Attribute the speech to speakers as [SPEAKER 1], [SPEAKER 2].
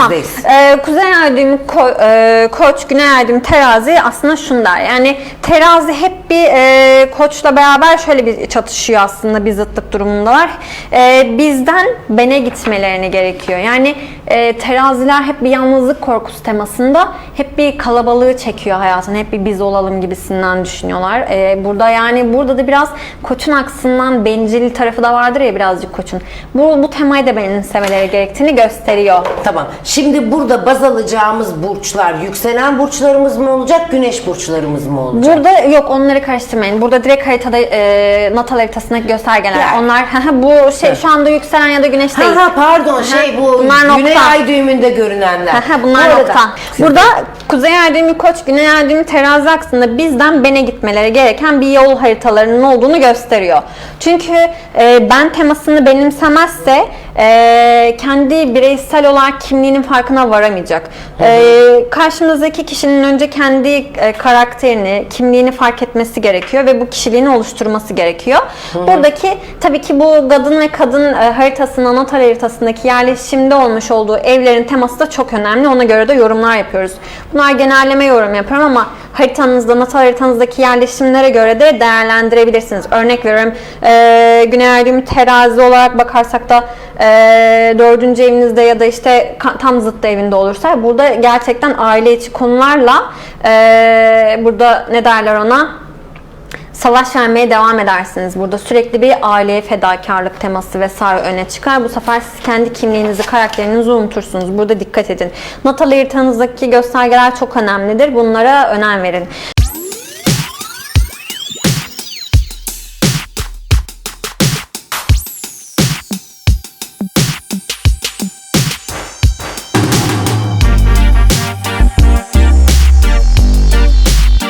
[SPEAKER 1] Tamam. Ee, kuzey ay düğümü ko- e, koç, güney ay düğümü terazi aslında şunu der. Yani terazi hep bir e, koçla beraber şöyle bir çatışıyor aslında bir zıtlık durumundalar. E, bizden bene gitmelerine gerekiyor. Yani e, teraziler hep bir yalnızlık korkusu temasında hep bir kalabalığı çekiyor hayatına. Hep bir biz olalım gibisinden düşünüyorlar. E, burada yani burada da biraz koçun aksından bencil tarafı da vardır ya birazcık koçun. Bu, bu temayı da benimsemeleri gerektiğini gösteriyor.
[SPEAKER 2] Tamam. Şimdi burada baz alacağımız burçlar yükselen burçlarımız mı olacak, güneş burçlarımız mı olacak?
[SPEAKER 1] Burada yok onları karıştırmayın. Burada direkt haritada e, natal haritasındaki göstergeler.
[SPEAKER 2] Yani.
[SPEAKER 1] Onlar bu şey şu anda yükselen ya da güneş değil.
[SPEAKER 2] Ha ha pardon şey bu
[SPEAKER 1] Bunlar
[SPEAKER 2] güney
[SPEAKER 1] nokta.
[SPEAKER 2] ay düğümünde görünenler.
[SPEAKER 1] Aha, bunlar
[SPEAKER 2] Bu arada-
[SPEAKER 1] nokta. Burada Kuzey düğümü Koç, Güney düğümü Terazi aksında bizden bene gitmeleri gereken bir yol haritalarının olduğunu gösteriyor. Çünkü e, ben temasını benimsemezse e, kendi bireysel olarak kimliğinin farkına varamayacak. E, karşımızdaki kişinin önce kendi e, karakterini, kimliğini fark etmesi gerekiyor ve bu kişiliğini oluşturması gerekiyor. Buradaki tabii ki bu kadın ve kadın e, haritasının, natal haritasındaki yerleşimde olmuş olduğu evlerin teması da çok önemli. Ona göre de yorumlar yapıyoruz. Bunlar genelleme yorum yapıyorum ama haritanızda, natal haritanızdaki yerleşimlere göre de değerlendirebilirsiniz. Örnek veriyorum, e, Güney düğümü terazi olarak bakarsak da e, dördüncü evinizde ya da işte tam zıttı evinde olursa burada gerçekten aile içi konularla e, burada ne derler ona? Savaş vermeye devam edersiniz. Burada sürekli bir aileye fedakarlık teması vesaire öne çıkar. Bu sefer siz kendi kimliğinizi, karakterinizi unutursunuz. Burada dikkat edin. Natal haritanızdaki göstergeler çok önemlidir. Bunlara önem verin.